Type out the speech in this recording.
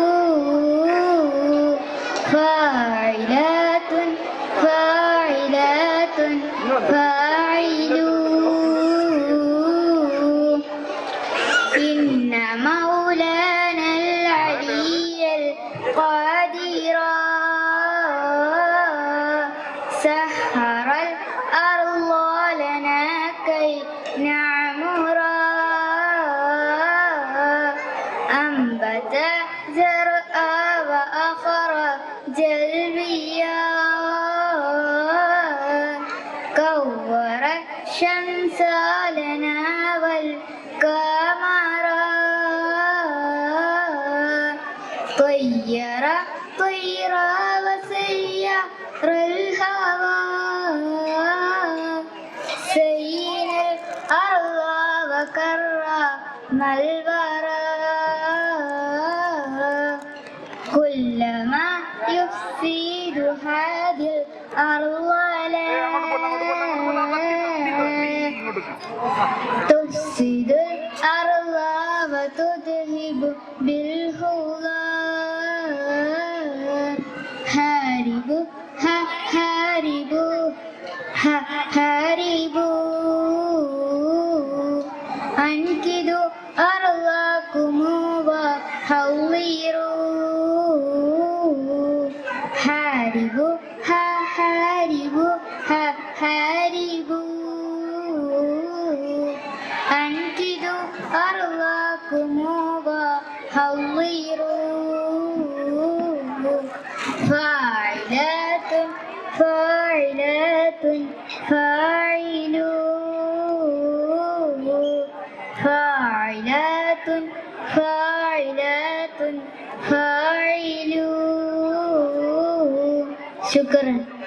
فاعلون فاعلات فاعلات فاعلون إن مولانا العلي القادر سحر ജൽവിയ കൗവറ ശംസാലനവൽ കമറ طير طير وسير الهوى سين الأرض وكرم البرى كلما يفسد هذه الأرض لا تفسد الأرض وتذهب بالهدى هاربوا ها هاربوا ها هاربوا هاربوا ها هاربوا ها هاربوا أنكدوا أرضكم وحوروا فاعلات فاعلات فاعلون فاعلات فاعلات. शुक्र है।